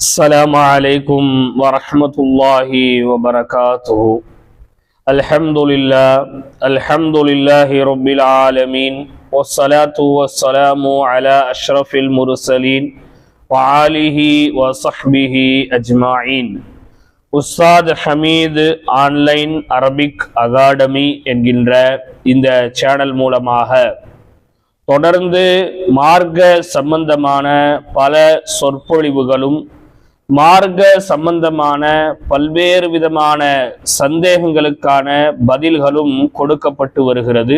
السلام عليكم ورحمة الله وبركاته الحمد لله الحمد لله رب العالمين والصلاة والسلام على أشرف المرسلين وعاله وصحبه أجمعين Ustad Hameed online Arabic academy என்கின்ற இந்த channel மூலமாக தொடர்ந்து மார்க்க சம்பந்தமான பல சொற்பொழிவுகளும் மார்க்க சம்பந்தமான பல்வேறு விதமான சந்தேகங்களுக்கான பதில்களும் கொடுக்கப்பட்டு வருகிறது.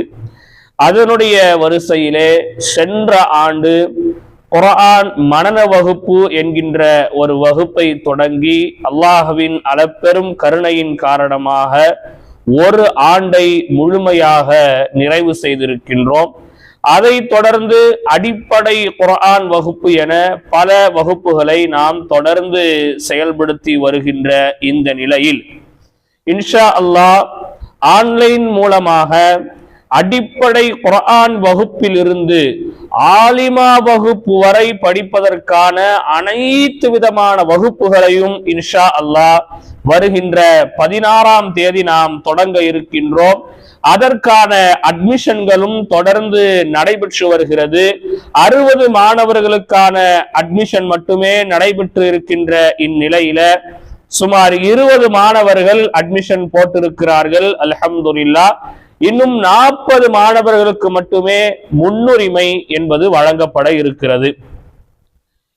அதனுடைய வரிசையிலே சென்ற ஆண்டு குரான் மனன வகுப்பு என்கின்ற ஒரு வகுப்பை தொடங்கி அல்லாஹுவின் அளப்பெரும் கருணையின் காரணமாக ஒரு ஆண்டை முழுமையாக நிறைவு செய்திருக்கின்றோம். அதை தொடர்ந்து அடிப்படை குரான் வகுப்பு என பல வகுப்புகளை நாம் தொடர்ந்து செயல்படுத்தி வருகின்ற இந்த நிலையில். இன்ஷா அல்லாஹ் ஆன்லைன் மூலமாக அடிப்படை குர்ஆன் வகுப்பிலிருந்து ஆலிமா வகுப்பு வரை படிப்பதற்கான அனைத்து விதமான வகுப்புகளையும் இன்ஷா அல்லாஹ் வருகின்ற பதினாறாம் தேதி நாம் தொடங்க இருக்கின்றோம். அதற்கான அட்மிஷன்களும் தொடர்ந்து நடைபெற்று வருகிறது. அறுபது மாணவர்களுக்கான அட்மிஷன் மட்டுமே நடைபெற்று இருக்கின்ற இந்நிலையில சுமார் இருபது மாணவர்கள் அட்மிஷன் போட்டிருக்கிறார்கள். அலமதுல்லா இன்னும் நாற்பது மாணவர்களுக்கு மட்டுமே முன்னுரிமை என்பது வழங்கப்பட இருக்கிறது.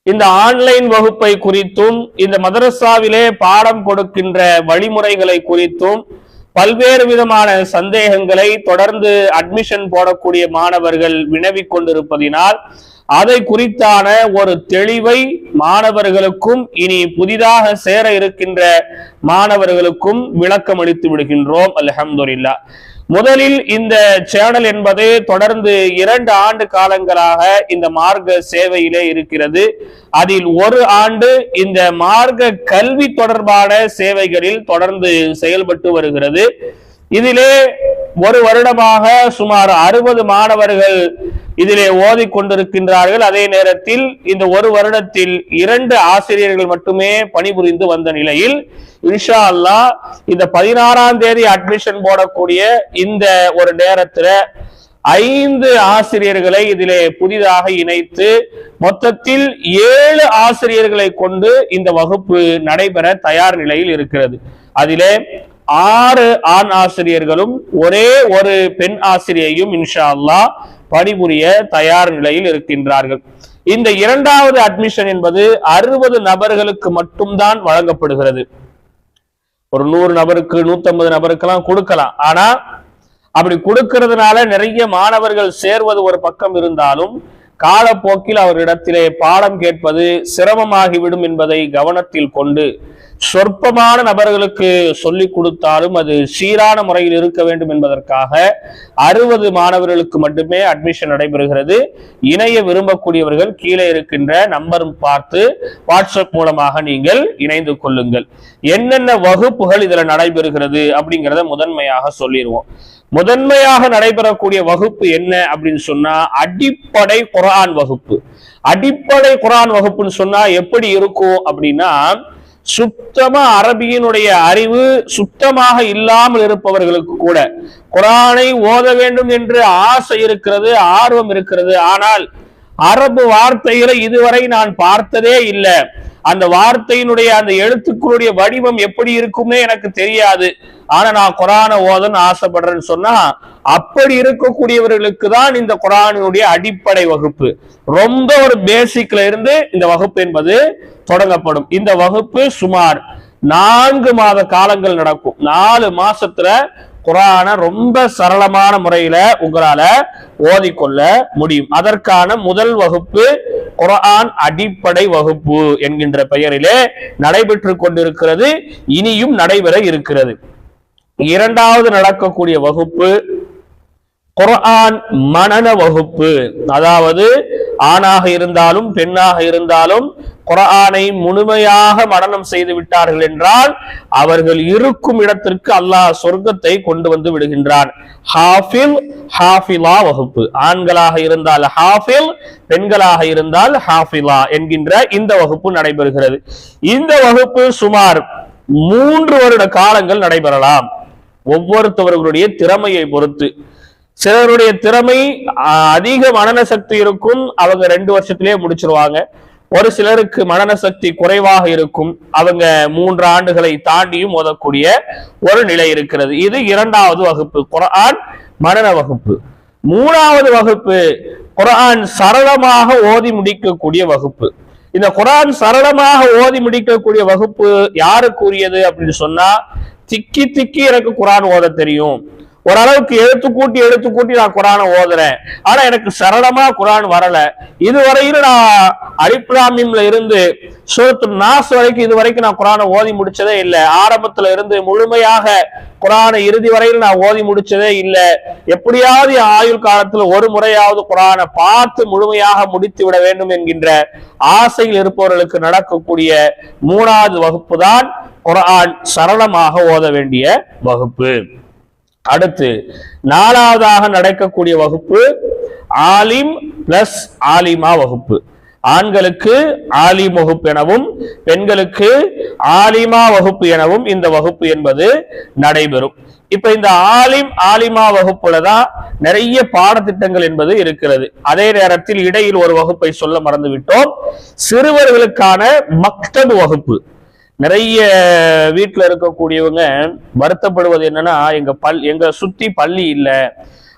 இந்த ஆன்லைன் வகுப்பை குறித்தும் இந்த மதரசாவிலே பாடம் கொடுக்கின்ற வழிமுறைகளை குறித்தும் பல்வேறு விதமான சந்தேகங்களை தொடர்ந்து அட்மிஷன் போடக்கூடிய மாணவர்கள் வினவிக் கொண்டிருப்பதினால் அதை குறித்தான ஒரு தெளிவை மாணவர்களுக்கும் இனி புதிதாக சேர இருக்கின்ற மாணவர்களுக்கும் விளக்கம் அளித்து விடுகின்றோம். அலஹம்துல்லா முதலில் இந்த சேனல் என்பது தொடர்ந்து இரண்டு ஆண்டு காலங்களாக இந்த மார்க்க சேவையிலே இருக்கிறது. அதில் ஒரு ஆண்டு இந்த மார்க்க கல்வி தொடர்பான சேவைகளில் தொடர்ந்து செயல்பட்டு வருகிறது. இதிலே ஒரு வருடமாக சுமார் அறுபது மாணவர்கள் இதிலே ஓதி கொண்டிருக்கின்றார்கள். அதே நேரத்தில் இந்த ஒரு வருடத்தில் இரண்டு ஆசிரியர்கள் மட்டுமே பணிபுரிந்து வந்த நிலையில் இன்ஷா அல்லாஹ் இந்த பதினாறாம் தேதி அட்மிஷன் போடக்கூடிய இந்த ஒரு நேரத்துல ஐந்து ஆசிரியர்களை இதிலே புதிதாக இணைத்து மொத்தத்தில் ஏழு ஆசிரியர்களை கொண்டு இந்த வகுப்பு நடைபெற தயார் நிலையில் இருக்கிறது. அதிலே ஆறு ஆண் ஆசிரியர்களும் ஒரே ஒரு பெண் ஆசிரியையும் இன்ஷா அல்லா பணிபுரிய தயார் நிலையில் இருக்கின்றார்கள். இந்த இரண்டாவது அட்மிஷன் என்பது அறுபது நபர்களுக்கு மட்டும்தான் வழங்கப்படுகிறது. ஒரு நூறு நபருக்கு நூத்தம்பது நபருக்கெல்லாம் கொடுக்கலாம். ஆனா அப்படி கொடுக்கறதுனால நிறைய மாணவர்கள் சேர்வது ஒரு பக்கம் இருந்தாலும் காலப்போக்கில் அவரிடத்திலே பாடம் கேட்பது சிரமமாகிவிடும் என்பதை கவனத்தில் கொண்டு சொற்பமான நபர்களுக்கு சொல்லிக் கொடுத்தாலும் அது சீரான முறையில் இருக்க வேண்டும் என்பதற்காக அறுபது மாணவர்களுக்கு மட்டுமே அட்மிஷன் நடைபெறுகிறது. இணைய விரும்பக்கூடியவர்கள் கீழே இருக்கின்ற நம்பர் பார்த்து வாட்ஸ்அப் மூலமாக நீங்கள் இணைந்து கொள்ளுங்கள். என்னென்ன வகுப்புகள் இதுல நடைபெறுகிறது அப்படிங்கிறத முதன்மையாக சொல்லிடுவோம் முதன்மையாக நடைபெறக்கூடிய வகுப்பு என்ன அப்படின்னு சொன்னா அடிப்படை குரான் வகுப்பு. அடிப்படை குரான் வகுப்புன்னு சொன்னா எப்படி இருக்கும் அப்படின்னா சுத்தமா அரபியினுடைய அறிவு சுத்தமாக இல்லாமல் இருப்பவர்களுக்கு கூட குரானை ஓத வேண்டும் என்று ஆசை இருக்கிறது ஆர்வம் இருக்கிறது. ஆனால் அரபு வார்த்தைகளை இதுவரை நான் பார்த்ததே இல்லை. அந்த வார்த்தையினுடைய அந்த எழுத்துக்களுடைய வடிவம் எப்படி இருக்கும்னே எனக்கு தெரியாது. ஆனா நான் குரான ஓதன்னு ஆசைப்படுறேன்னு சொன்னா அப்படி இருக்கக்கூடியவர்களுக்கு தான் இந்த குரானினுடைய அடிப்படை வகுப்பு. ரொம்ப ஒரு பேசிக்ல இருந்து இந்த வகுப்பு என்பது தொடங்கப்படும். இந்த வகுப்பு சுமார் நான்கு மாத காலங்கள் நடக்கும். நாலு மாசத்துல குரானை ரொம்ப சரளமான முறையில உங்களால ஓதிக்கொள்ள முடியும். அதற்கான முதல் வகுப்பு குரான் அடிப்படை வகுப்பு என்கின்ற பெயரிலே நடைபெற்று கொண்டிருக்கிறது. இனியும் நடைபெற இருக்கிறது. இரண்டாவது நடக்கக்கூடிய வகுப்பு குரான் மனன வகுப்பு. அதாவது ஆணாக இருந்தாலும் பெண்ணாக இருந்தாலும் குரானை முழுமையாக மனனம் செய்து விட்டார்கள் என்றால் அவர்கள் இருக்கும் இடத்திற்கு அல்லாஹ் சொர்க்கத்தை கொண்டு வந்து விடுகின்றான். ஹாஃபில் ஹாஃபிலா வகுப்பு. ஆண்களாக இருந்தால் ஹாஃபில் பெண்களாக இருந்தால் ஹாஃபிலா என்கின்ற இந்த வகுப்பு நடைபெறுகிறது. இந்த வகுப்பு சுமார் மூன்று வருட காலங்கள் நடைபெறலாம். ஒவ்வொருத்தவர்களுடைய திறமையை பொறுத்து. சிலருடைய திறமை அதிக மனன சக்தி இருக்கும். அவங்க ரெண்டு வருஷத்திலேயே முடிச்சிருவாங்க. ஒரு சிலருக்கு மனன சக்தி குறைவாக இருக்கும். அவங்க மூன்று ஆண்டுகளை தாண்டியும் ஓதக்கூடிய ஒரு நிலை இருக்கிறது. இது இரண்டாவது வகுப்பு குரான் மனன வகுப்பு. மூணாவது வகுப்பு குரான் சரளமாக ஓதி முடிக்கக்கூடிய வகுப்பு. இந்த குரான் சரளமாக ஓதி முடிக்கக்கூடிய வகுப்பு யாருக்குரியது அப்படின்னு சொன்னா திக்கி திக்கி எனக்கு குரான் ஓத தெரியும். ஓரளவுக்கு எழுத்து கூட்டி எழுத்து கூட்டி நான் குரானை ஓதுறேன். ஆனா எனக்கு சரளமா குரான் வரல. இதுவரையிலும் நான் அரிப்ராமிம்ல இருந்து சூரத்து நாஸ் வரைக்கும் இது வரைக்கும் நான் குரானை ஓதி முடிச்சதே இல்லை. ஆரம்பத்துல இருந்து முழுமையாக குரானை இறுதி வரையில் நான் ஓதி முடிச்சதே இல்லை. எப்படியாவது ஆயுள் காலத்துல ஒரு முறையாவது குரானை பார்த்து முழுமையாக முடித்து விட வேண்டும் என்கின்ற ஆசையில் இருப்பவர்களுக்கு நடக்கக்கூடிய மூணாவது வகுப்பு தான் குரான் சரளமாக ஓத வேண்டிய வகுப்பு. அடுத்து நாலாவதாக நடக்கக்கூடிய வகுப்பு ஆலிம் பிளஸ் ஆலிமா வகுப்பு. ஆண்களுக்கு ஆலிம் வகுப்பு எனவும் பெண்களுக்கு ஆலிமா வகுப்பு எனவும் இந்த வகுப்பு என்பது நடைபெறும். இப்ப இந்த ஆலிம் ஆலிமா வகுப்புல தான் நிறைய பாடத்திட்டங்கள் என்பது இருக்கிறது. அதே நேரத்தில் இடையில் ஒரு வகுப்பை சொல்ல மறந்துவிட்டோம். சிறுவர்களுக்கான மக்தபு வகுப்பு. நிறைய வீட்டில் இருக்கக்கூடியவங்க வருத்தப்படுவது என்னன்னா எங்க பல் எங்க சுத்தி பள்ளி இல்லை.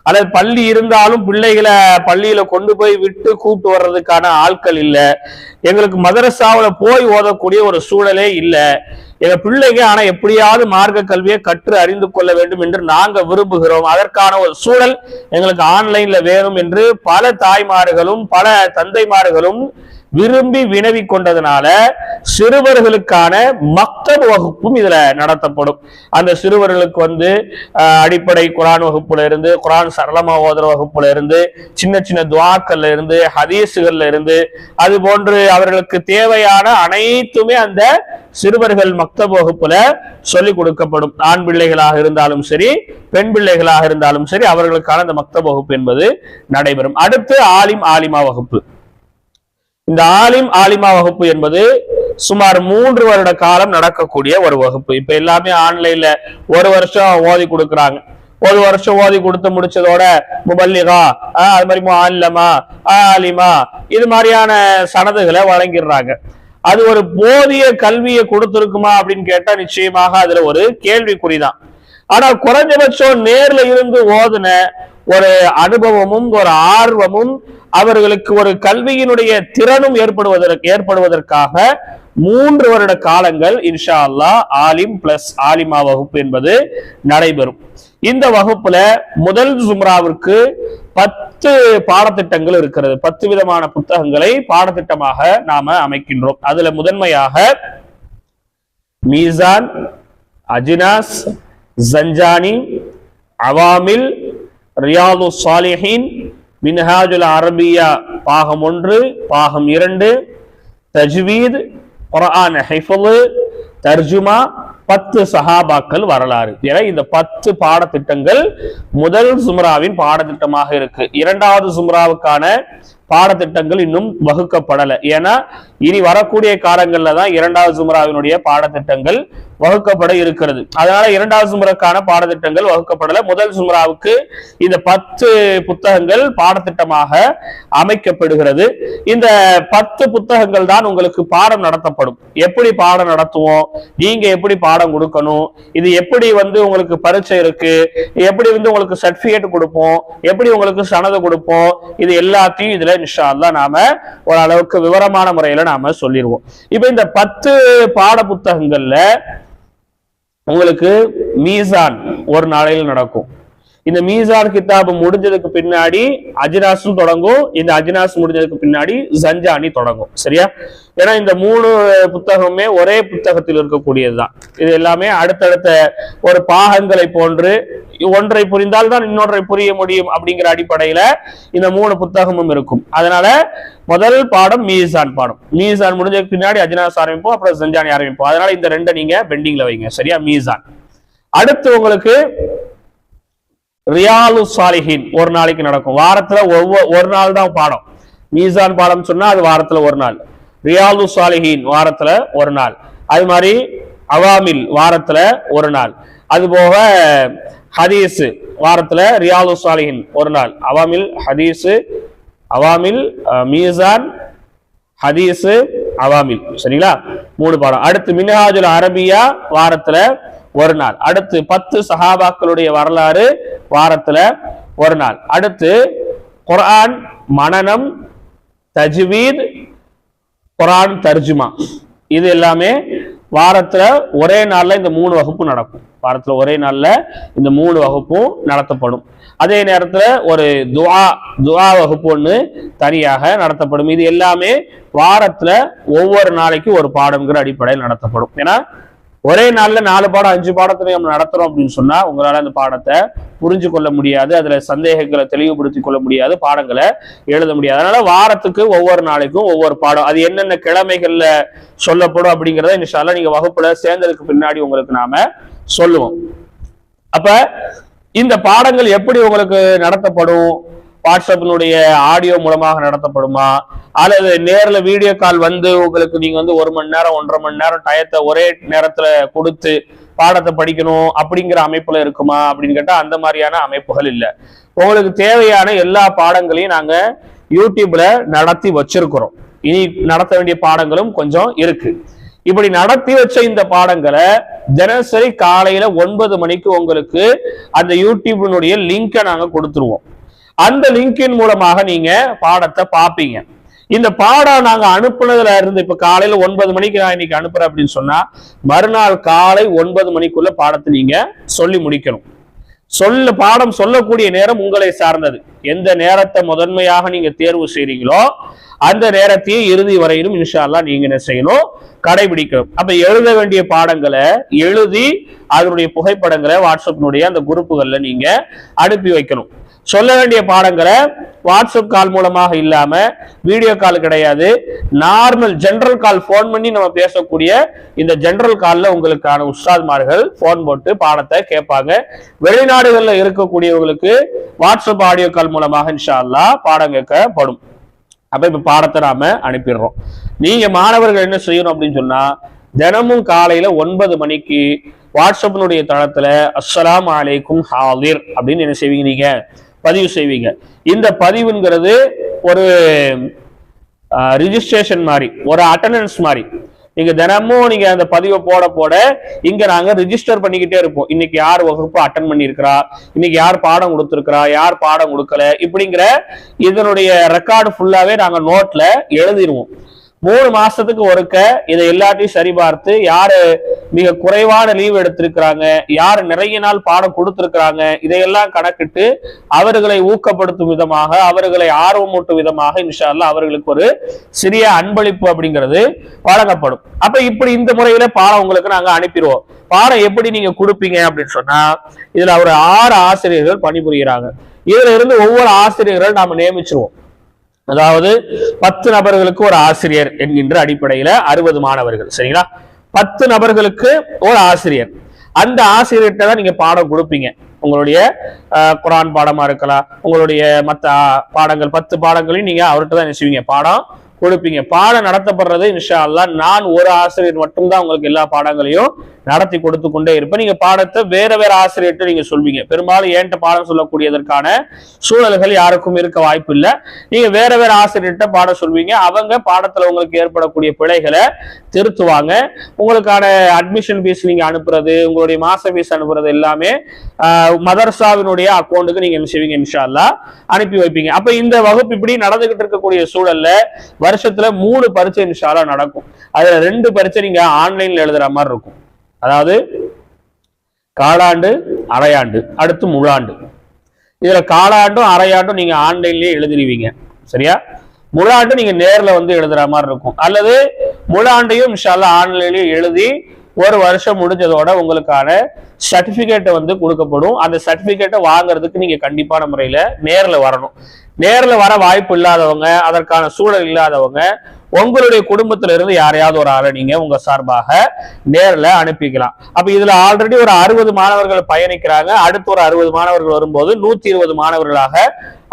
அல்லது பள்ளி இருந்தாலும் பிள்ளைகளை பள்ளியில கொண்டு போய் விட்டு கூப்பிட்டு வர்றதுக்கான ஆட்கள் இல்லை. எங்களுக்கு மதரசாவில் போய் ஓதக்கூடிய ஒரு சூழலே இல்லை. எங்க பிள்ளைங்க ஆனா எப்படியாவது மார்க்க கல்வியை கற்று அறிந்து கொள்ள வேண்டும் என்று நாங்க விரும்புகிறோம். அதற்கான ஒரு சூழல் எங்களுக்கு ஆன்லைன்ல வேணும் என்று பல தாய்மார்களும் பல தந்தைமார்களும் விரும்பி வினவி கொண்டதுனால சிறுவர்களுக்கான மக்தப் வகுப்பும் இதுல நடத்தப்படும். அந்த சிறுவர்களுக்கு வந்து அடிப்படை குரான் வகுப்புல இருந்து குரான் சரளமா ஓதுற வகுப்புல இருந்து சின்ன சின்ன துவாக்கள்ல இருந்து ஹதீஸுகள்ல இருந்து அது போன்று அவர்களுக்கு தேவையான அனைத்துமே அந்த சிறுவர்கள் மக்தப் வகுப்புல சொல்லிக் கொடுக்கப்படும். ஆண் பிள்ளைகளாக இருந்தாலும் சரி பெண் பிள்ளைகளாக இருந்தாலும் சரி அவர்களுக்கான அந்த மக்தப் வகுப்பு என்பது நடைபெறும். அடுத்து ஆலிம் ஆலிமா வகுப்பு. இந்த ஆலிம் ஆலிமா வகுப்பு என்பது சுமார் மூன்று வருட காலம் நடக்கக்கூடிய ஒரு வகுப்பு. இப்ப எல்லாமே ஆன்லைன்ல ஒரு வருஷம் ஓதி கொடுக்குறாங்க. ஒரு வருஷம் ஓதி கொடுத்து முடிச்சதோட முபல்லிகா அது மாதிரி ஆலிமா ஆலிமா இது மாதிரியான சனதுகளை வழங்கிடுறாங்க. அது ஒரு போதிய கல்வியை கொடுத்துருக்குமா அப்படின்னு கேட்டா நிச்சயமாக அதுல ஒரு கேள்விக்குறிதான் ஆனா குறைஞ்சபட்சம் நேர்ல இருந்து ஓதுன ஒரு அனுபவமும் ஒரு ஆர்வமும் அவர்களுக்கு ஒரு கல்வியினுடைய திறனும் ஏற்படுவதற்கு ஏற்படுவதற்காக மூன்று வருட காலங்கள் இன்ஷா அல்லா ஆலிம் பிளஸ் ஆலிமா வகுப்பு என்பது நடைபெறும். இந்த வகுப்புல முதல் சும்ராவிற்கு பத்து பாடத்திட்டங்கள் இருக்கிறது. பத்து விதமான புத்தகங்களை பாடத்திட்டமாக நாம அமைக்கின்றோம். அதுல முதன்மையாக மீசான் அஜினாஸ் ஜஞ்சானி அவாமில் ரியாது சாலிஹின் மின்ஹாஜுல் அரபியா பாகம் ஒன்று பாகம் இரண்டு தஜ்வீத் குர்ஆன் ஹிஃபுல் தர்ஜுமா பத்து சஹாபாக்கள் வரலாறு. என இந்த பத்து பாடத்திட்டங்கள் முதல் சும்ராவின் பாடத்திட்டமாக இருக்கு. இரண்டாவது சும்ராவுக்கான பாடத்திட்டங்கள் இன்னும் வகுக்கப்படலை. ஏன்னா இனி வரக்கூடிய காலங்களில் தான் இரண்டாவது சும்ராவினுடைய பாடத்திட்டங்கள் வகுக்கப்பட இருக்கிறது. அதனால இரண்டாவது சுமராக்கான பாடத்திட்டங்கள் வகுக்கப்படல. முதல் சுமராவுக்கு இந்த பத்து புத்தகங்கள் பாடத்திட்டமாக அமைக்கப்படுகிறது. இந்த பத்து புத்தகங்கள் தான் உங்களுக்கு பாடம் நடத்தப்படும். எப்படி பாடம் நடத்துவோம்? நீங்க எப்படி பாடம் கொடுக்கணும்? இது எப்படி வந்து உங்களுக்கு பரீட்சை இருக்கு? எப்படி வந்து உங்களுக்கு சர்டிபிகேட் கொடுப்போம்? எப்படி உங்களுக்கு சனது கொடுப்போம்? இது எல்லாத்தையும் இதுல இன்ஷா நாம ஓரளவுக்கு விவரமான முறையில நாம சொல்லிடுவோம் இப்ப இந்த பத்து பாட புத்தகங்கள்ல உங்களுக்கு மீசான் ஒரு நாளையில் நடக்கும். இந்த மீசான் கிதாப் முடிஞ்சதுக்கு பின்னாடி அஜினாஸும் தொடங்கும். இந்த அஜினாஸ் முடிஞ்சதுக்கு பின்னாடி ஜஞ்சானி தொடங்கும். சரியா? ஏன்னா இந்த மூணு புத்தகமே ஒரே புத்தகத்தில் இருக்கக்கூடியதுதான். இது எல்லாமே அடுத்தடுத்த ஒரு பாகங்களை போன்று ஒன்றை புரிந்தால் தான் இன்னொன்றை புரிய முடியும் அப்படிங்கிற அடிப்படையில இந்த மூணு புத்தகமும் இருக்கும். அதனால முதல் பாடம் மீசான் பாடம். மீசான் முடிஞ்சதுக்கு பின்னாடி அஜினாஸ் ஆரம்பிப்போம் அப்புறம் ஜஞ்சானி ஆரம்பிப்போம். அதனால இந்த ரெண்டை நீங்க பெண்டிங்ல வைங்க. சரியா? மீசான். அடுத்து உங்களுக்கு ரியாலு சாலிஹின் ஒரு நாளைக்கு நடக்கும். வாரத்துல ஒவ்வொரு ஒரு நாள் தான் பாடம். மீசான் பாடம் சொன்னா அது வாரத்துல ஒரு நாள். ரியாலு சாலிஹின் வாரத்துல ஒரு நாள். அது மாதிரி அவாமில் வாரத்துல ஒரு நாள். அது போக ஹதீஸ் வாரத்துல ரியாலு சாலிஹின் ஒரு நாள். அவாமில் ஹதீஸ் அவாமில் மீசான் ஹதீஸ் அவாமில். சரிங்களா? மூணு பாடம். அடுத்து மின்ஹாஜுல் அரபியா வாரத்துல ஒரு நாள். அடுத்து பத்து சஹாபாக்களுடைய வரலாறு வாரத்துல ஒரு நாள். அடுத்து குரான் மனநம் தஜ்வீத் குரான் தர்ஜுமா. இது எல்லாமே வாரத்துல ஒரே நாள்ல இந்த மூணு வகுப்பு நடக்கும். வாரத்துல ஒரே நாள்ல இந்த மூணு வகுப்பும் நடத்தப்படும். அதே நேரத்துல ஒரு துவா துவா வகுப்பு ஒண்ணு தனியாக நடத்தப்படும். இது எல்லாமே வாரத்துல ஒவ்வொரு நாளைக்கு ஒரு பாடம்ங்கிற அடிப்படையில் நடத்தப்படும். ஏன்னா ஒரே நாள்ல நாலு பாடம் அஞ்சு பாடத்துல நம்ம நடத்துறோம் அப்படின்னு சொன்னா உங்களால அந்த பாடத்தை புரிஞ்சு கொள்ள முடியாது. அதுல சந்தேகங்களை தெளிவுபடுத்திக் கொள்ள முடியாது. பாடங்களை எழுத முடியாது. அதனால வாரத்துக்கு ஒவ்வொரு நாளைக்கும் ஒவ்வொரு பாடம். அது என்னென்ன கிழமைகள்ல சொல்லப்படும் அப்படிங்கிறத இன்ஷால்லா நீங்க வகுப்புல சேர்ந்ததுக்கு பின்னாடி உங்களுக்கு நாம சொல்லுவோம். அப்ப இந்த பாடங்கள் எப்படி உங்களுக்கு நடத்தப்படும்? வாட்ஸ்அப்பினுடைய ஆடியோ மூலமாக நடத்தப்படுமா? அல்லது நேரில் வீடியோ கால் வந்து உங்களுக்கு நீங்க வந்து ஒரு மணி நேரம் ஒன்றரை மணி நேரம் டயத்தை ஒரே நேரத்துல கொடுத்து பாடத்தை படிக்கணும் அப்படிங்கிற அமைப்புல இருக்குமா? அப்படின்னு கேட்டா அந்த மாதிரியான அமைப்புகள் இல்லை. உங்களுக்கு தேவையான எல்லா பாடங்களையும் நாங்க யூடியூப்ல நடத்தி வச்சிருக்கிறோம். இனி நடத்த வேண்டிய பாடங்களும் கொஞ்சம் இருக்கு. இப்படி நடத்தி வச்ச இந்த பாடங்களை தினசரி காலையில ஒன்பது மணிக்கு உங்களுக்கு அந்த யூடியூபினுடைய லிங்கை நாங்க கொடுத்துருவோம். அந்த லிங்கின் மூலமாக நீங்க பாடத்தை பார்ப்பீங்க இந்த பாடம் நாங்க அனுப்புனதுல இருந்து இப்ப காலையில ஒன்பது மணிக்கு நான் இன்னைக்கு அனுப்புறேன் அப்படின்னு சொன்னா மறுநாள் காலை ஒன்பது மணிக்குள்ள பாடத்தை நீங்க சொல்லி முடிக்கணும். சொல்ல பாடம் சொல்லக்கூடிய நேரம் உங்களை சார்ந்தது. எந்த நேரத்தை முதன்மையாக நீங்க தேர்வு செய்றீங்களோ அந்த நேரத்தையே இறுதி வரையிலும் இன்ஷால்லா நீங்க என்ன செய்யணும்? கடைபிடிக்கணும். அப்ப எழுத வேண்டிய பாடங்களை எழுதி அதனுடைய புகைப்படங்களை வாட்ஸ்அப்பினுடைய அந்த குரூப்புகள்ல நீங்க அனுப்பி வைக்கணும். சொல்ல வேண்டிய பாடங்களை வாட்ஸ்அப் கால் மூலமாக இல்லாம வீடியோ கால் கிடையாது. நார்மல் ஜென்ரல் கால் ஃபோன் பண்ணி நம்ம பேசக்கூடிய இந்த ஜென்ரல் கால்ல உங்களுக்கான உஸ்தாத்மார்கள் ஃபோன் போட்டு பாடத்தை கேட்பாங்க. வெளிநாடுகள்ல இருக்கக்கூடியவங்களுக்கு வாட்ஸ்அப் ஆடியோ கால் மூலமாக இன்ஷா பாடம் கேட்கப்படும். அப்ப இப்ப பாடத்தை நாம அனுப்பிடுறோம். நீங்க மாணவர்கள் என்ன செய்யணும் அப்படின்னு சொன்னா தினமும் காலையில ஒன்பது மணிக்கு வாட்ஸ்அப்பினுடைய தளத்துல அஸ்லாம் அலைக்கும் ஹாலிர் அப்படின்னு என்ன செய்வீங்க நீங்க? பதிவு செய்வீங்க. இந்த பதிவுங்கிறது ஒரு ரிஜிஸ்ட்ரேஷன் மாதிரி ஒரு அட்டண்டன்ஸ் மாதிரி நீங்க தினமும் நீங்க அந்த பதிவை போட போட இங்க நாங்க ரிஜிஸ்டர் பண்ணிக்கிட்டே இருப்போம். இன்னைக்கு யார் வகுப்பு அட்டன் பண்ணியிருக்கிறா? இன்னைக்கு யார் பாடம் கொடுத்துருக்கிறா? யார் பாடம் கொடுக்கல? இப்படிங்கிற இதனுடைய ரெக்கார்டு ஃபுல்லாவே நாங்க நோட்ல எழுதிருவோம். மூணு மாசத்துக்கு ஒருக்க இதை எல்லாத்தையும் சரிபார்த்து யாரு மிக குறைவான லீவ் எடுத்திருக்கிறாங்க யார் நிறைய நாள் பாடம் கொடுத்திருக்கிறாங்க இதையெல்லாம் கணக்கிட்டு அவர்களை ஊக்கப்படுத்தும் விதமாக அவர்களை ஆர்வமூட்டும் விதமாக இன்ஷா அவர்களுக்கு ஒரு சிறிய அன்பளிப்பு அப்படிங்கிறது வழங்கப்படும். அப்ப இப்படி இந்த முறையில பாடம் உங்களுக்கு நாங்க அனுப்பிடுவோம். பாடம் எப்படி நீங்க கொடுப்பீங்க அப்படின்னு சொன்னா இதுல ஒரு ஆறு ஆசிரியர்கள் பணிபுரிகிறாங்க. இதுல இருந்து ஒவ்வொரு ஆசிரியர்கள் நாம நியமிச்சிருவோம். அதாவது பத்து நபர்களுக்கு ஒரு ஆசிரியர் என்கின்ற அடிப்படையில அறுபது மாணவர்கள் சரிங்களா? பத்து நபர்களுக்கு ஒரு ஆசிரியர். அந்த ஆசிரியர்கிட்ட தான் நீங்க பாடம் கொடுப்பீங்க. உங்களுடைய குரான் பாடமா இருக்கலாம் உங்களுடைய மத்த பாடங்கள் பத்து பாடங்களையும் நீங்க அவர்கிட்ட தான் செய்வீங்க பாடம் கொடுப்பீங்க. பாடம் நடத்தப்படுறது இன்ஷா அல்லா நான் ஒரு ஆசிரியர் மட்டும்தான் உங்களுக்கு எல்லா பாடங்களையும் நடத்தி கொடுத்து கொண்டே இருப்பேன். நீங்க பாடத்தை வேற வேற ஆசிரியர்கிட்ட நீங்க சொல்வீங்க. பெரும்பாலும் ஏன்ட்ட பாடம் சொல்லக்கூடியதற்கான சூழல்கள் யாருக்கும் இருக்க வாய்ப்பு இல்லை. நீங்க வேற வேற ஆசிரியர்கிட்ட பாடம் சொல்வீங்க. அவங்க பாடத்துல உங்களுக்கு ஏற்படக்கூடிய பிழைகளை திருத்துவாங்க. உங்களுக்கான அட்மிஷன் ஃபீஸ் நீங்க அனுப்புறது உங்களுடைய மாச ஃபீஸ் அனுப்புறது எல்லாமே மதர்சாவினுடைய அக்கௌண்ட்டுக்கு நீங்க என்ன செய்வீங்க இன்ஷால்லா அனுப்பி வைப்பீங்க. அப்ப இந்த வகுப்பு இப்படி நடந்துகிட்டு இருக்கக்கூடிய சூழல்ல வருஷத்துல மூணு பரீட்சை இன்ஷா நடக்கும். அதுல ரெண்டு பரீட்சை நீங்க ஆன்லைன்ல எழுதுற மாதிரி இருக்கும். அதாவது காலாண்டு அரையாண்டு அடுத்து முழாண்டு. இதுல காலாண்டும் அரையாண்டும் நீங்க ஆன்லைன்லயே எழுதிருவீங்க. சரியா? முழாண்டு நீங்க நேர்ல வந்து எழுதுற மாதிரி இருக்கும். அல்லது முழாண்டையும் இன்ஷால்லா ஆன்லைன்லயே எழுதி ஒரு வருஷம் முடிஞ்சதோட உங்களுக்கான சர்டிபிகேட்டை வந்து கொடுக்கப்படும். அந்த சர்டிபிகேட்டை வாங்குறதுக்கு நீங்க கண்டிப்பான முறையில நேர்ல வரணும். நேர்ல வர வாய்ப்பு இல்லாதவங்க அதற்கான சூழல் இல்லாதவங்க உங்களுடைய குடும்பத்துல இருந்து யாரையாவது ஒரு ஆளை நீங்க உங்க சார்பாக நேர்ல அனுப்பிக்கலாம். அப்ப இதுல ஆல்ரெடி ஒரு அறுபது மாணவர்கள் பயணிக்கிறாங்க. அடுத்து ஒரு அறுபது மாணவர்கள் வரும்போது நூத்தி இருபது மாணவர்களாக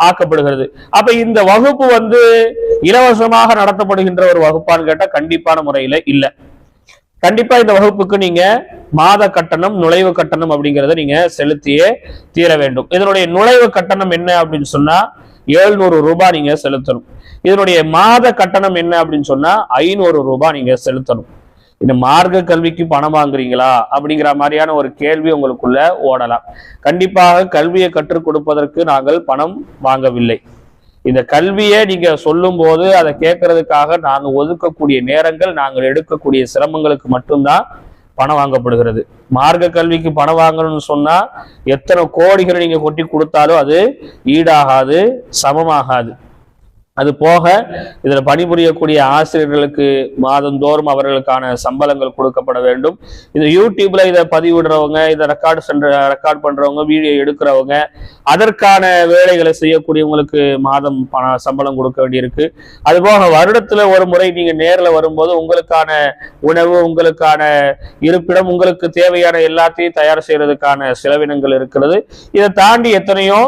ஆக்கப்படுகிறது. அப்ப இந்த வகுப்பு வந்து இலவசமாக நடத்தப்படுகின்ற ஒரு வகுப்பான்னு கேட்டா கண்டிப்பான முறையில இல்லை. கண்டிப்பா இந்த வகுப்புக்கு நீங்க மாத கட்டணம் நுழைவு கட்டணம் அப்படிங்கறத நீங்க செலுத்தியே தீர வேண்டும். இதனுடைய நுழைவு கட்டணம் என்ன அப்படின்னு சொன்னா எழுநூறு ரூபாய் நீங்க செலுத்தணும். இதனுடைய மாத கட்டணம் என்ன அப்படின்னு சொன்னா ஐநூறு ரூபாய் நீங்க செலுத்தணும். இந்த மார்க்க கல்விக்கு பணம் வாங்குறீங்களா அப்படிங்கிற மாதிரியான ஒரு கேள்வி உங்களுக்குள்ள ஓடலாம். கண்டிப்பாக கல்வியை கற்றுக் கொடுப்பதற்கு நாங்கள் பணம் வாங்கவில்லை. இந்த கல்வியை நீங்க சொல்லும் போது அதை கேட்கறதுக்காக நாங்கள் ஒதுக்கக்கூடிய நேரங்கள் நாங்கள் எடுக்கக்கூடிய சிரமங்களுக்கு மட்டும்தான் பணம் வாங்கப்படுகிறது. மார்க்க கல்விக்கு பணம் வாங்கணும்னு சொன்னா எத்தனை கோடிகளை நீங்க கொட்டி கொடுத்தாலும் அது ஈடாகாது சமமாகாது. அது போக இதில் பணிபுரியக்கூடிய ஆசிரியர்களுக்கு மாதந்தோறும் அவர்களுக்கான சம்பளங்கள் கொடுக்கப்பட வேண்டும். இது யூடியூப்ல இதை பதிவிடுறவங்க இதை ரெக்கார்டு சென்ற ரெக்கார்ட் பண்றவங்க வீடியோ எடுக்கிறவங்க அதற்கான வேலைகளை செய்யக்கூடியவங்களுக்கு மாதம் பண சம்பளம் கொடுக்க வேண்டியிருக்கு. அது போக வருடத்துல ஒரு முறை நீங்க நேரில் வரும்போது உங்களுக்கான உணவு உங்களுக்கான இருப்பிடம் உங்களுக்கு தேவையான எல்லாத்தையும் தயார் செய்யறதுக்கான செலவினங்கள் இருக்கிறது. இதை தாண்டி எத்தனையோ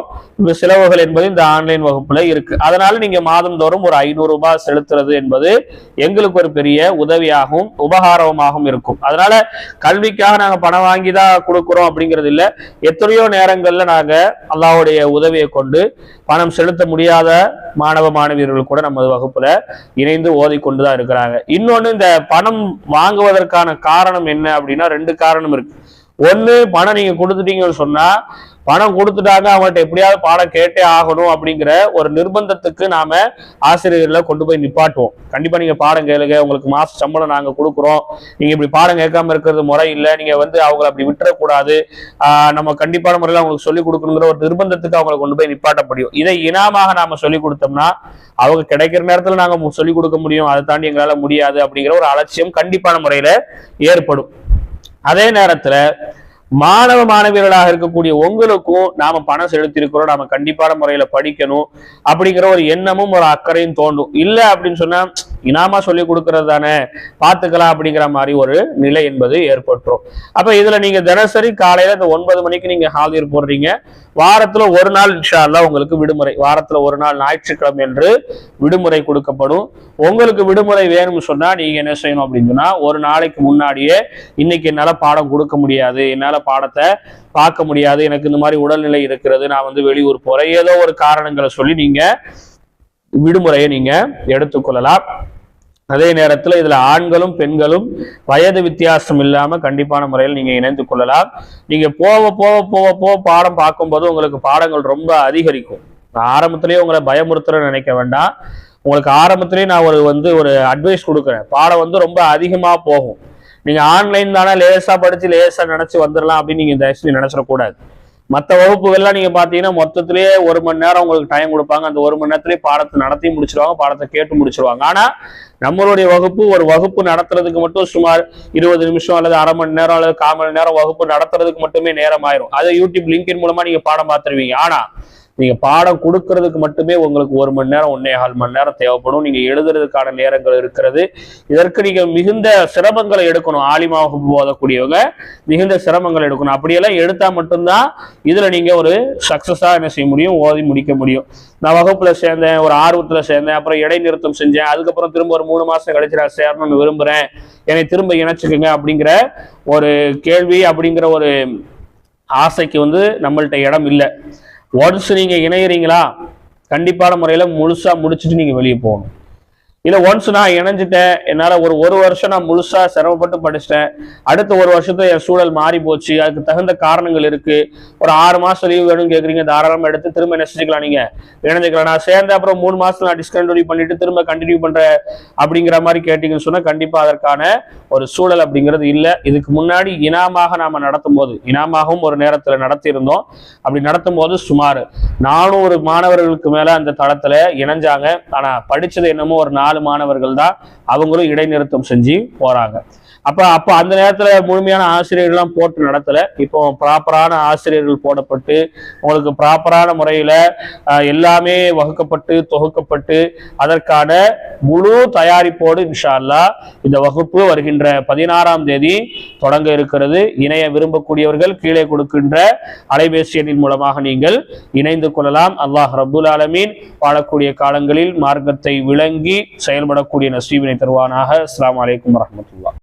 செலவுகள் என்பது இந்த ஆன்லைன் வகுப்புல இருக்கு. அதனால நீங்க மாதந்தோறும் ஒரு ஐநூறு ரூபாய் செலுத்துறது என்பது எங்களுக்கு ஒரு பெரிய உதவியாகவும் உபகாரமாகவும் இருக்கும். அதனால கல்விக்காக நாங்க பணம் வாங்கி தான் கொடுக்குறோம் அப்படிங்கிறது இல்ல. எத்தனையோ நேரங்கள்ல நாங்க அல்லாவுடைய உதவியை கொண்டு பணம் செலுத்த முடியாத மாணவ மாணவியர்கள் கூட நமது வகுப்புல இணைந்து ஓதிக்கொண்டு தான் இருக்கிறாங்க. இன்னொன்னு இந்த பணம் வாங்குவதற்கான காரணம் என்ன அப்படின்னா ரெண்டு காரணம் இருக்கு. ஒன்று பணம் நீங்க கொடுத்துட்டீங்கன்னு சொன்னா பணம் கொடுத்துட்டாங்க அவங்கள்ட்ட எப்படியாவது பாடம் கேட்டே ஆகணும் அப்படிங்கிற ஒரு நிர்பந்தத்துக்கு நாம ஆசிரியர்களை கொண்டு போய் நிப்பாட்டுவோம். கண்டிப்பா நீங்க பாடம் கேளுங்க உங்களுக்கு மாச சம்பளம் நாங்க கொடுக்குறோம். நீங்க இப்படி பாடம் கேட்காம இருக்கிறது முறை இல்லை நீங்க வந்து அவங்களை அப்படி விட்டுறக்கூடாது. ஆஹ் நம்ம கண்டிப்பான முறையில் அவங்களுக்கு சொல்லிக் கொடுக்கணுங்கிற ஒரு நிர்பந்தத்துக்கு அவங்களை கொண்டு போய் நிப்பாட்ட முடியும் இதை இனாமாக நாம சொல்லிக் கொடுத்தோம்னா அவங்க கிடைக்கிற நேரத்துல நாங்க சொல்லிக் கொடுக்க முடியும். அதை தாண்டி எங்களால முடியாது அப்படிங்கிற ஒரு அலட்சியம் கண்டிப்பான முறையில ஏற்படும். அதே நேரத்துல மாணவ மாணவியர்களாக இருக்கக்கூடிய உங்களுக்கும் நாம பணம் செலுத்தியிருக்கிறோம். நாம கண்டிப்பான முறையில படிக்கணும். அப்படிங்கிற ஒரு எண்ணமும் ஒரு அக்கறையும் தோண்டும் இல்ல அப்படின்னு சொன்னா இனாமா சொல்லி கொடுக்கறது தானே பார்த்துக்கலாம் அப்படிங்கிற மாதிரி ஒரு நிலை என்பது ஏற்பட்டுரும். அப்ப இதுல நீங்க தினசரி காலையில இந்த ஒன்பது மணிக்கு நீங்க ஹாதிர் போடுறீங்க. வாரத்துல ஒரு நாள் இன்ஷால்லா உங்களுக்கு விடுமுறை. வாரத்துல ஒரு நாள் ஞாயிற்றுக்கிழமை என்று விடுமுறை கொடுக்கப்படும். உங்களுக்கு விடுமுறை வேணும்னு சொன்னா நீங்க என்ன செய்யணும் அப்படின்னு சொன்னா ஒரு நாளைக்கு முன்னாடியே இன்னைக்கு என்னால பாடம் கொடுக்க முடியாது. என்னால பாடத்தை பார்க்க முடியாது. எனக்கு இந்த மாதிரி உடல்நிலை இருக்கிறது. நான் வந்து வெளியூர் போறேன். ஏதோ ஒரு காரணங்களை சொல்லி நீங்க விடுமுறையை நீங்க எடுத்துக்கொள்ளலாம். அதே நேரத்துல இதுல ஆண்களும் பெண்களும் வயது வித்தியாசம் இல்லாம கண்டிப்பான முறையில் நீங்க இணைந்து கொள்ளலாம். நீங்க போக போக போக போக பாடம் பார்க்கும்போது உங்களுக்கு பாடங்கள் ரொம்ப அதிகரிக்கும். நான் ஆரம்பத்திலேயே உங்களை பயமுறுத்துறேன்னு நினைக்க வேண்டாம். உங்களுக்கு ஆரம்பத்திலேயே நான் ஒரு வந்து ஒரு அட்வைஸ் கொடுக்குறேன். பாடம் வந்து ரொம்ப அதிகமா போகும். நீங்க ஆன்லைன் தானே லேசா படிச்சு லேசா நினைச்சு வந்துடலாம் அப்படின்னு நீங்க தயவுசெய்து நினைச்சிடக்கூடாது. மற்ற வகுப்புகள்லாம் நீங்க பாத்தீங்கன்னா மொத்தத்திலேயே ஒரு மணி நேரம் உங்களுக்கு டைம் கொடுப்பாங்க. அந்த ஒரு மணி நேரத்திலேயே பாடத்தை நடத்தி முடிச்சிருவாங்க பாடத்தை கேட்டு முடிச்சிருவாங்க. ஆனா நம்மளுடைய வகுப்பு ஒரு வகுப்பு நடத்துறதுக்கு மட்டும் சுமார் இருபது நிமிஷம் அல்லது அரை மணி நேரம் அல்லது கால் மணி நேரம் வகுப்பு நடத்துறதுக்கு மட்டுமே நேரம் ஆயிரும் அதை யூடியூப் லிங்கின் மூலமா நீங்க பாடம் பார்த்துருவீங்க. ஆனா நீங்க பாடம் கொடுக்கறதுக்கு மட்டுமே உங்களுக்கு ஒரு மணி நேரம் ஒன்னே கால் மணி நேரம் தேவைப்படும். நீங்க எழுதுறதுக்கான நேரங்கள் இருக்கிறது. இதற்கு நீங்க மிகுந்த சிரமங்களை எடுக்கணும். ஆலிமா வகுப்பு போதக்கூடியவங்க மிகுந்த சிரமங்கள் எடுக்கணும். அப்படியெல்லாம் எடுத்தா மட்டும்தான் இதுல நீங்க ஒரு சக்சஸா என்ன செய்ய முடியும்? ஓதி முடிக்க முடியும். நான் வகுப்புல சேர்ந்தேன் ஒரு ஆர்வத்துல சேர்ந்தேன் அப்புறம் இடைநிறுத்தம் செஞ்சேன். அதுக்கப்புறம் திரும்ப ஒரு மூணு மாசம் கழிச்சு நான் சேரணும்னு விரும்புறேன். என்னை திரும்ப இணைச்சுக்குங்க அப்படிங்கிற ஒரு கேள்வி அப்படிங்கிற ஒரு ஆசைக்கு வந்து நம்மள்கிட்ட இடம் இல்லை. ஒன்ஸ் நீங்க இணையறீங்களா? கண்டிப்பான முறையில முழுசா முடிச்சுட்டு நீங்க வெளியே போகணும். இல்லை ஒன்ஸ் நான் இணைஞ்சிட்டேன் என்னால் ஒரு ஒரு வருஷம் நான் முழுசா சிரமப்பட்டு படிச்சிட்டேன். அடுத்த ஒரு வருஷத்துல என் சூழல் மாறி போச்சு. அதுக்கு தகுந்த காரணங்கள் இருக்குது ஒரு ஆறு மாதம் லீவ் வேணும்னு கேட்குறீங்க தாராளமாக எடுத்து திரும்ப என்ன நீங்கள் நீங்க நான் சேர்ந்த அப்புறம் மூணு மாசத்துல நான் டிஸ்கண்டினியூ பண்ணிட்டு திரும்ப கண்டினியூ பண்றேன் அப்படிங்கிற மாதிரி கேட்டிங்கன்னு சொன்னால் கண்டிப்பாக அதற்கான ஒரு சூழல் அப்படிங்கிறது இல்லை. இதுக்கு முன்னாடி இனாமாக நாம நடத்தும் போது இனாமாகவும் ஒரு நேரத்தில் நடத்தியிருந்தோம். அப்படி நடத்தும் போது சுமார் நானூறு மாணவர்களுக்கு மேலே அந்த தளத்தில் இணைஞ்சாங்க. ஆனால் படித்தது என்னமோ ஒரு நாள் நாலு மாணவர்கள் தான் அவங்களும் இடைநிறுத்தம் செஞ்சு போறாங்க. அப்ப அப்ப அந்த நேரத்துல முழுமையான ஆசிரியர்கள்லாம் போட்டு நடத்தல. இப்போ ப்ராப்பரான ஆசிரியர்கள் போடப்பட்டு உங்களுக்கு ப்ராப்பரான முறையில எல்லாமே வகுக்கப்பட்டு தொகுக்கப்பட்டு அதற்கான முழு தயாரிப்போடு இன்ஷா இந்த வகுப்பு வருகின்ற பதினாறாம் தேதி தொடங்க இருக்கிறது. இணைய விரும்பக்கூடியவர்கள் கீழே கொடுக்கின்ற அலைபேசி எண்ணின் மூலமாக நீங்கள் இணைந்து கொள்ளலாம். அல்லாஹ் ரபுல் ஆலமீன் வாழக்கூடிய காலங்களில் மார்க்கத்தை விளங்கி செயல்படக்கூடிய நசீவினை தருவானாக. அஸ்லாம் வலைக்கம் வரமத்துல்லா